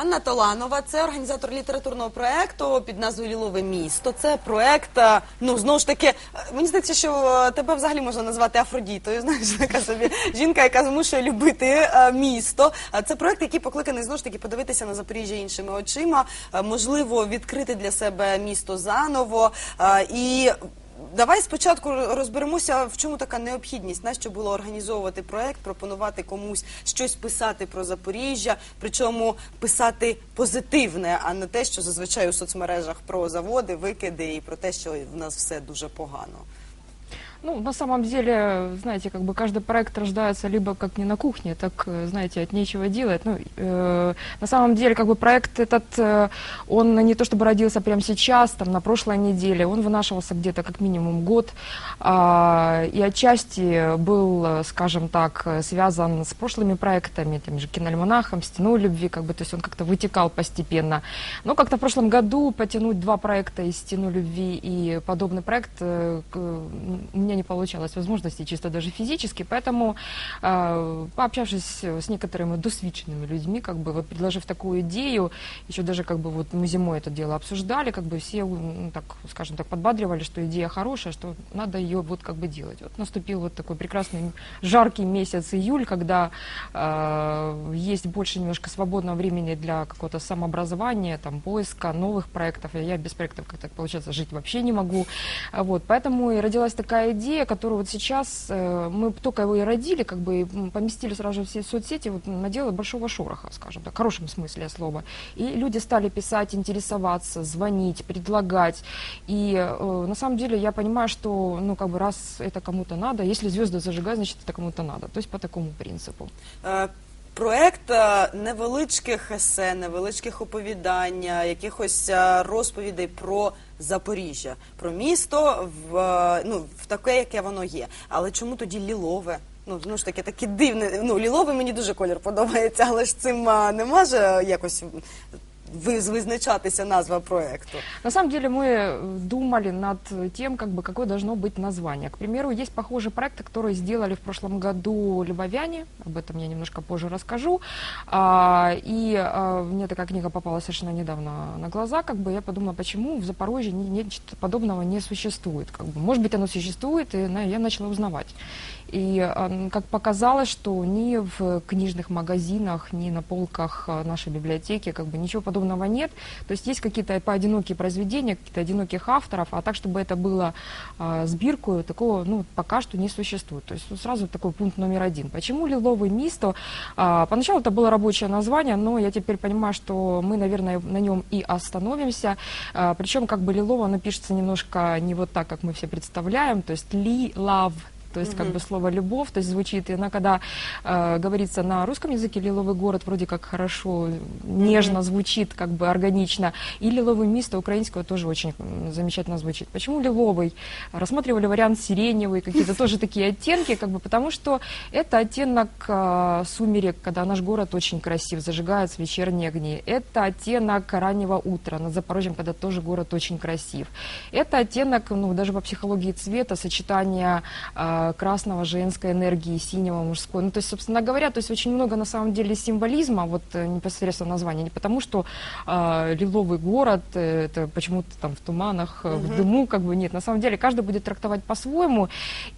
Анна Толанова, це організатор літературного проекту під назвою Лілове місто. Це проект, е, ну знову ж таки, е, мені здається, що е, тебе взагалі можна назвати Афродітою. Знаєш, така собі жінка, яка змушує любити місто. Це проект, який покликаний знову ж таки подивитися на Запоріжжя іншими очима, можливо, відкрити для себе місто заново і. Давай спочатку розберемося, в чому така необхідність, нащо було організовувати проект, пропонувати комусь щось писати про Запоріжжя, причому писати позитивне, а не те, що зазвичай у соцмережах про заводи, викиди і про те, що в нас все дуже погано. Ну, на самом деле, знаете, как бы каждый проект рождается либо как не на кухне, так, э, знаете, от нечего делать. Ну, э, на самом деле, как бы проект этот, э, он не то чтобы родился прямо сейчас, там, на прошлой неделе, он вынашивался где-то как минимум год, а, и отчасти был, э, скажем так, э, связан с прошлыми проектами, тем же киноальманахом, стеной любви, как бы, то есть он как-то вытекал постепенно. Но как-то в прошлом году потянуть два проекта из стену любви и подобный проект э, меня не получалось возможности чисто даже физически, поэтому э, пообщавшись с некоторыми досвидченными людьми, как бы вот предложив такую идею, еще даже как бы вот мы зимой это дело обсуждали, как бы все, ну, так, скажем так, подбадривали, что идея хорошая, что надо ее вот как бы делать. Вот наступил вот такой прекрасный жаркий месяц июль, когда э, есть больше немножко свободного времени для какого-то самообразования, там, поиска новых проектов. Я без проектов, как так получается, жить вообще не могу. Вот, поэтому и родилась такая идея, которую вот сейчас э, мы только его и родили, как бы поместили сразу же все соцсети, вот наделала большого шороха, скажем так, в хорошем смысле слова. И люди стали писать, интересоваться, звонить, предлагать. И э, на самом деле я понимаю, что, ну, как бы раз это кому-то надо, если звезды зажигают, значит, это кому-то надо. То есть по такому принципу. Е, Проект невеличких есе, невеличких оповідань, якихось розповідей про Запоріжжя, про місто в е, ну в таке, яке воно є. Але чому тоді лілове? Ну ну ж таки, таке дивне. Ну ліловий мені дуже колір подобається, але ж цим а, не може якось визначатися назва проекту. На самом деле мы думали над тем, как бы, какое должно быть название. К примеру, есть похожие проекты, которые сделали в прошлом году Львовяне, об этом я немножко позже расскажу. А, и а, мне такая книга попалась совершенно недавно на глаза, как бы я подумала, почему в Запорожье ничего подобного не существует. Как бы, может быть, оно существует, и я начала узнавать. И а, как показалось, что ни в книжных магазинах, ни на полках а, нашей библиотеки как бы ничего подобного нет. То есть есть какие-то поодинокие произведения, какие-то одиноких авторов, а так, чтобы это было а, сбиркою, такого ну, пока что не существует. То есть ну, сразу такой пункт номер один. Почему «Лиловый мисто»? А, поначалу это было рабочее название, но я теперь понимаю, что мы, наверное, на нем и остановимся. А, причем как бы «Лилово» оно пишется немножко не вот так, как мы все представляем, то есть «ли», «лав», то есть как бы слово любовь, то есть звучит, и она когда э, говорится на русском языке лиловый город вроде как хорошо, нежно звучит, как бы органично, и лиловый место украинского тоже очень замечательно звучит. Почему лиловый? Рассматривали вариант сиреневый, какие-то тоже такие оттенки, как бы потому что это оттенок э, сумерек, когда наш город очень красив, зажигаются вечерние огни. Это оттенок раннего утра над Запорожьем, когда тоже город очень красив. Это оттенок, ну, даже по психологии цвета, сочетание э, красного женской энергии, синего мужской. Ну, то есть, собственно говоря, то есть очень много на самом деле символизма, вот э, непосредственно названия. Не потому, что э, лиловый город, э, это почему-то там в туманах, э, в дыму, как бы нет. На самом деле каждый будет трактовать по-своему,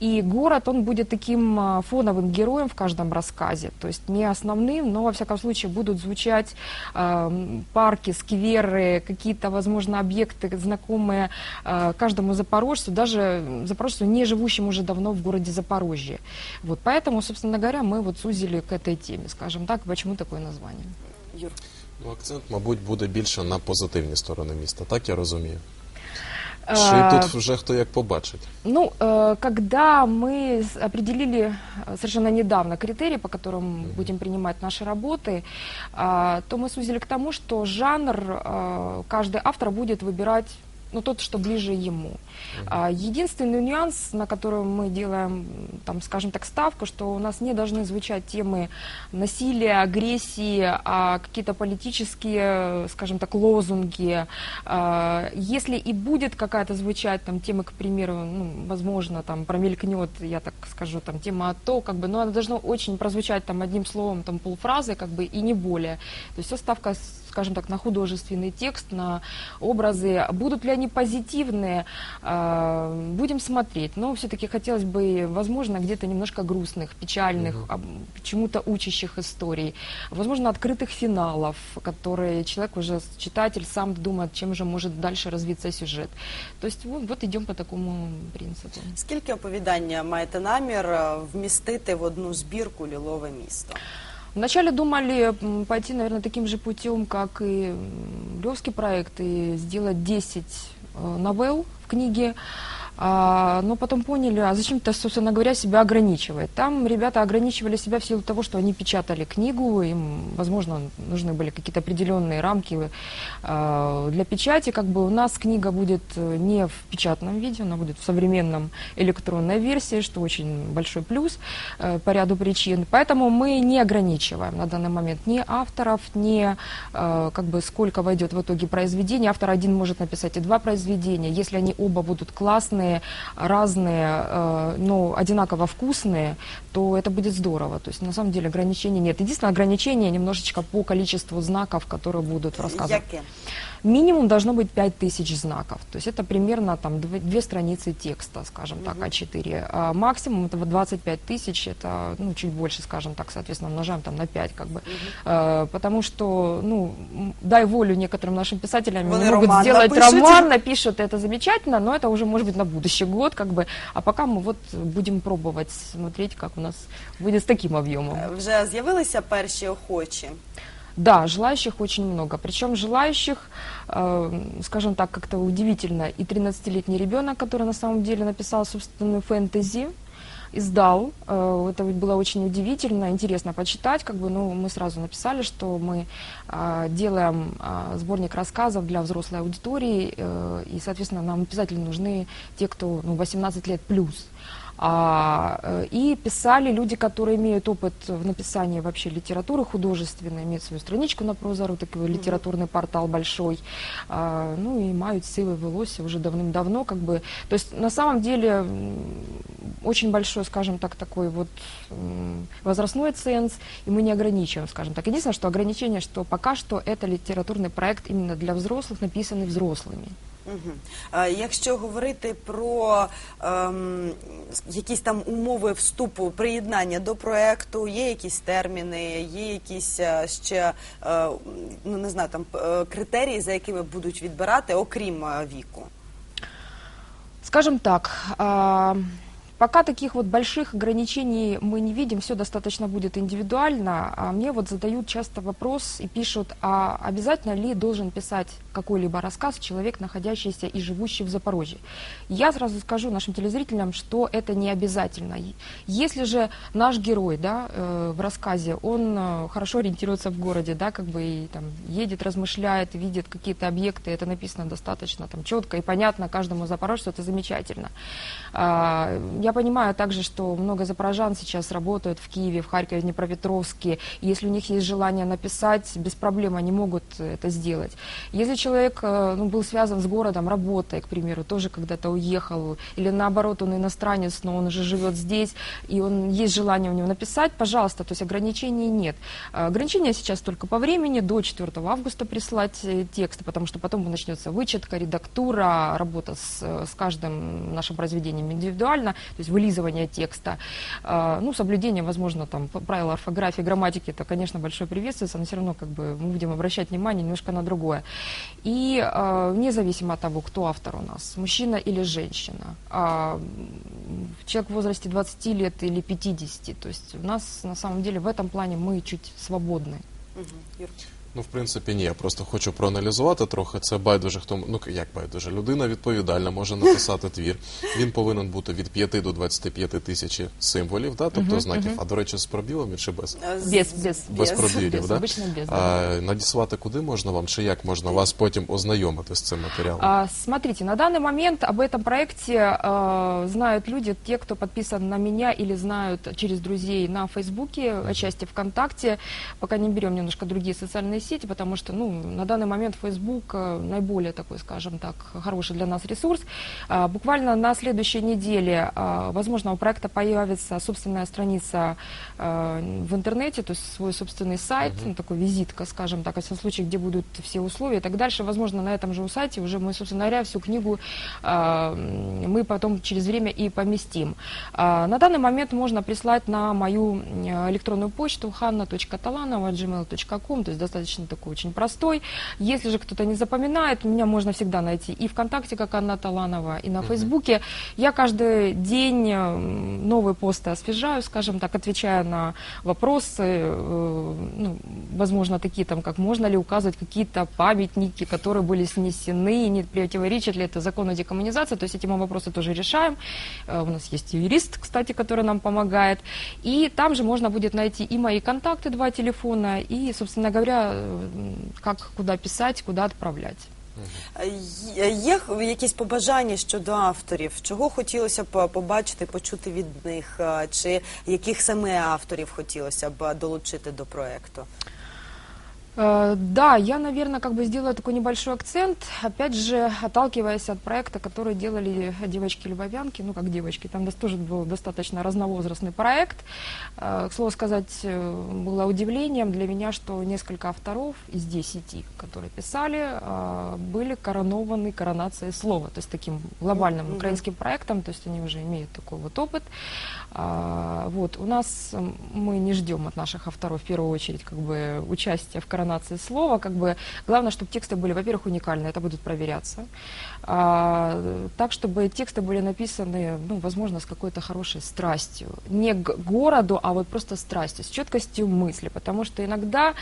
и город, он будет таким э, фоновым героем в каждом рассказе. То есть не основным, но, во всяком случае, будут звучать э, парки, скверы, какие-то, возможно, объекты, знакомые э, каждому запорожцу, даже запорожцу, не живущему уже давно в городе Запорожье. Вот, поэтому, собственно говоря, мы вот сузили к этой теме, скажем так, почему такое название. Юр. Ну, акцент, мабуть, буде більше на позитивні сторони міста, так я розумію. Чи Э, тут вже хто як побачить? Ну, э, когда мы с- определили э, совершенно недавно критерии, по которым будем принимать наши работы, а, то мы сузили к тому, что жанр э, каждый автор будет выбирать ну, тот, что ближе ему. А, Единственный нюанс, на котором мы делаем, там, скажем так, ставку, что у нас не должны звучать темы насилия, агрессии, а какие-то политические, скажем так, лозунги. А, Если и будет какая-то звучать там тема, к примеру, ну, возможно, там промелькнет, я так скажу, там тема АТО, как бы, но она должна очень прозвучать там одним словом, там полфразы, как бы, и не более. То есть все ставка скажем так, на художественный текст, на образы. Будут ли они позитивные, э, будем смотреть. Но все-таки хотелось бы, возможно, где-то немножко грустных, печальных, об- чему-то учащих историй. Возможно, открытых финалов, которые человек уже, читатель, сам думает, чем же может дальше развиться сюжет. То есть вот, вот идем по такому принципу. Скільки оповідання маєте намір е, вмістити в одну збірку Лілове місто? Вначале думали пойти, наверное, таким же путем, как и Левский проект, и сделать 10 э, новелл в книге. А, но потом поняли, а зачем-то, собственно говоря, себя ограничивать. Там ребята ограничивали себя в силу того, что они печатали книгу, им, возможно, нужны были какие-то определенные рамки э, для печати. Как бы у нас книга будет э, не в печатном виде, она будет в современном электронной версии, что очень большой плюс э, по ряду причин. Поэтому мы не ограничиваем на данный момент ни авторов, ни как бы сколько войдет в итоге произведений. Автор один может написать и два произведения. Если они оба будут классные, разные, э, но одинаково вкусные, то это будет здорово. То есть на самом деле ограничений нет. Единственное ограничение немножечко по количеству знаков, которые будут в рассказах. Минимум должно быть 5000 знаков. То есть это примерно там две, страницы текста, скажем так, А4. А максимум это вот 25 тысяч, это ну, чуть больше, скажем так, соответственно, умножаем там на 5 как бы. Э, потому что, ну, дай волю некоторым нашим писателям, они могут роман сделать напишут. роман, напишут, это замечательно, но это уже может быть на будущий год, как бы. А пока мы вот будем пробовать смотреть, как у нас выйдет с таким объемом. Е, Вже з'явилися перші охочі? Да, желающих очень много. Причем желающих, э, скажем так, как-то удивительно. И 13-летний ребенок, который на самом деле написал собственную фэнтези, издал. Э, Это было очень удивительно, интересно почитать. Как бы, ну, мы сразу написали, что мы э, делаем э, сборник рассказов для взрослой аудитории, и, соответственно, нам обязательно нужны те, кто ну, 18 лет плюс. А, э, и писали люди, которые имеют опыт в написании вообще литературы художественной, имеют свою страничку на Прозору, такой литературный портал большой, а, ну и имеют силы в Илосе уже давным-давно, как бы, то есть на самом деле очень большой, скажем так, такой вот возрастной ценз, и мы не ограничиваем, скажем так. Единственное, что ограничение, что пока что это литературный проект именно для взрослых, написанный взрослыми. Якщо говорити про ем, якісь там умови вступу, приєднання до проекту, є якісь терміни, є якісь е, ще е, ну не знаю, там е, критерії, за якими будуть відбирати, окрім е, віку. Скажем так, пока таких вот больших ограничений мы не видим, все достаточно будет индивидуально. А мне вот задают часто вопрос и пишут, а обязательно ли должен писать какой-либо рассказ человек, находящийся и живущий в Запорожье? Я сразу скажу нашим телезрителям, что это не обязательно. Если же наш герой да, э, в рассказе, он э, хорошо ориентируется в городе, да, как бы и там едет, размышляет, видит какие-то объекты, это написано достаточно там четко и понятно каждому запорожцу, это замечательно. А, Я понимаю также, что много запорожан сейчас работают в Киеве, в Харькове, в Днепропетровске. Если у них есть желание написать, без проблем они могут это сделать. Если человек э, ну, был связан с городом, работой, к примеру, тоже когда-то уехал, или наоборот, он иностранец, но он уже живет здесь, и он есть желание у него написать, пожалуйста, то есть ограничений нет. А, Ограничения сейчас только по времени, до 4 августа прислать э, тексты, потому что потом начнется вычетка, редактура, работа с, э, с каждым нашим произведением индивидуально, то есть вылизывание текста. Ну, соблюдение, возможно, там, правил орфографии, грамматики, это, конечно, большое приветствуется, но все равно как бы мы будем обращать внимание немножко на другое. И э, независимо от того, кто автор у нас, мужчина или женщина, м, человек в возрасте 20 лет или 50, то есть у нас на самом деле в этом плане мы чуть свободны. Угу. Ну, в принципі, ні. Я просто хочу проаналізувати трохи. Це байдуже хто ну як байдуже. Людина відповідальна може написати твір. Він повинен бути від 5 до 25 тисяч символів, да, тобто знаків. А до речі, з пробілами чи без? Е, з- Без, без, Без пробілів, без, да? обично без, да. А, надіслати куди можна вам, чи як можна вас потім ознайомити з цим матеріалом? А, Смотрите, на данный момент об этом проекте э, знают люди, те, кто подписан на меня или знают через друзей на Фейсбуке, отчасти ВКонтакте. Пока не берем немножко другие социальные социальные сети, потому что, ну, на данный момент Facebook э, наиболее такой, скажем так, хороший для нас ресурс. А, Буквально на следующей неделе, а, возможно, у проекта появится собственная страница э, в интернете, то есть свой собственный сайт, ну, такой визитка, скажем так, во всяком случае, где будут все условия и так дальше. Возможно, на этом же сайте уже мы, собственно говоря, всю книгу а, мы потом через время и поместим. А, На данный момент можно прислать на мою электронную почту hanna.talanova.gmail.com, то есть достаточно такой очень простой. Если же кто-то не запоминает, меня можно всегда найти и ВКонтакте, как Анна Таланова, и на Фейсбуке. Я каждый день м, новые посты освежаю, скажем так, отвечаю на вопросы, э, ну, возможно, такие там, как можно ли указывать какие-то памятники, которые были снесены, не противоречит ли это закону декоммунизации, то есть эти мы вопросы тоже решаем. Э, У нас есть юрист, кстати, который нам помогает. И там же можно будет найти и мои контакты, два телефона, и, собственно говоря, э, как куда писать, куда отправлять. Е- Є якісь побажання щодо авторів? Чого хотілося б побачити, почути від них? е, Чи яких саме авторів хотілося б долучити до проекту? Э, Да, я, наверное, как бы сделаю такой небольшой акцент, опять же, отталкиваясь от проекта, который делали девочки-любовянки, ну, как девочки, там тоже был достаточно разновозрастный проект. Э, К слову сказать, э, было удивлением для меня, что несколько авторов из десяти, которые писали, были коронованы коронацией слова, то есть таким глобальным украинским проектом, то есть они уже имеют такой вот опыт. Вот, у нас мы не ждем от наших авторов в первую очередь как бы участия в коронации слова, как бы главное, чтобы тексты были, во-первых, уникальны, это будет проверяться, А, так, чтобы тексты были написаны, ну, возможно, с какой-то хорошей страстью, не к городу, а вот просто страстью, с четкостью мысли, потому что иногда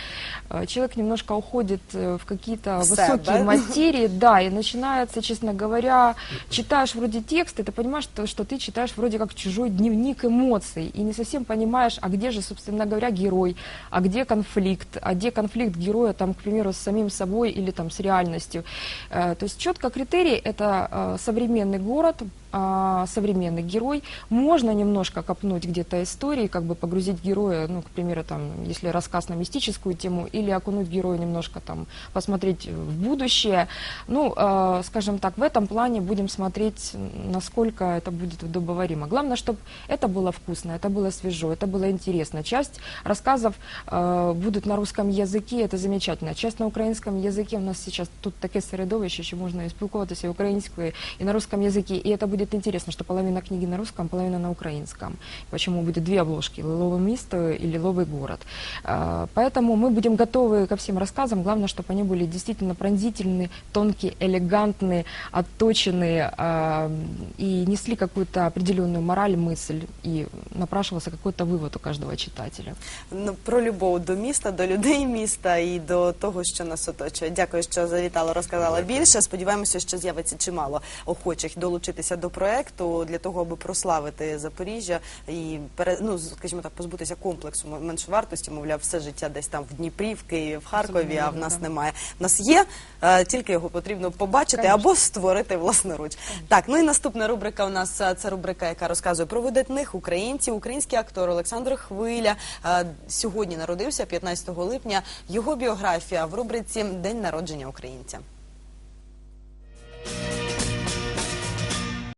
э, человек немножко уходит э, в какие-то высокие да? материи, да, и начинается, честно говоря, читаешь вроде текст, и ты понимаешь, что ты читаешь вроде как чужой дневник эмоций, и не совсем понимаешь, а где же, собственно говоря, герой, а где конфликт, а где конфликт героя, там, к примеру, с самим собой или там с реальностью. Э, То есть четко критерий – это э, современный город, а, современный герой. Можно немножко копнуть где-то истории, как бы погрузить героя, ну, к примеру, там, если рассказ на мистическую тему, или окунуть героя немножко там, посмотреть в будущее. Ну, э, скажем так, в этом плане будем смотреть, насколько это будет удобоваримо. Главное, чтобы это было вкусно, это было свежо, это было интересно. Часть рассказов э, будут на русском языке, это замечательно. Часть на украинском языке у нас сейчас тут таке середовище, що можна і спілкуватися і українською, і на русском языке. И это будет интересно, что половина книги на русском, половина на украинском. Почему будет две обложки, «Лиловое место» и «Лиловый город». А, Поэтому мы будем готовы ко всем рассказам. Главное, чтобы они были действительно пронзительны, тонкие, элегантные, отточенные а, и несли какую-то определенную мораль, мысль и напрашивался какой-то вывод у каждого читателя. Ну, про любов до міста, до людей міста і до того, що нас оточує. Дякую, що завітала, розказала більше. Сподіваємося, що з'явиться чимало охочих долучитися до проекту для того, аби прославити Запоріжжя і ну, скажімо так, позбутися комплексу меншовартості. Мовляв, все життя десь там в Дніпрі, в Києві, в Харкові, а в нас немає. В нас є, е, тільки його потрібно побачити або створити власноруч. Так, ну і наступна рубрика у нас е, це рубрика, яка розказує про видатних українців. Український актор Олександр Хвиля е, сьогодні народився 15 липня. Його біографія в рубриці День народження українця.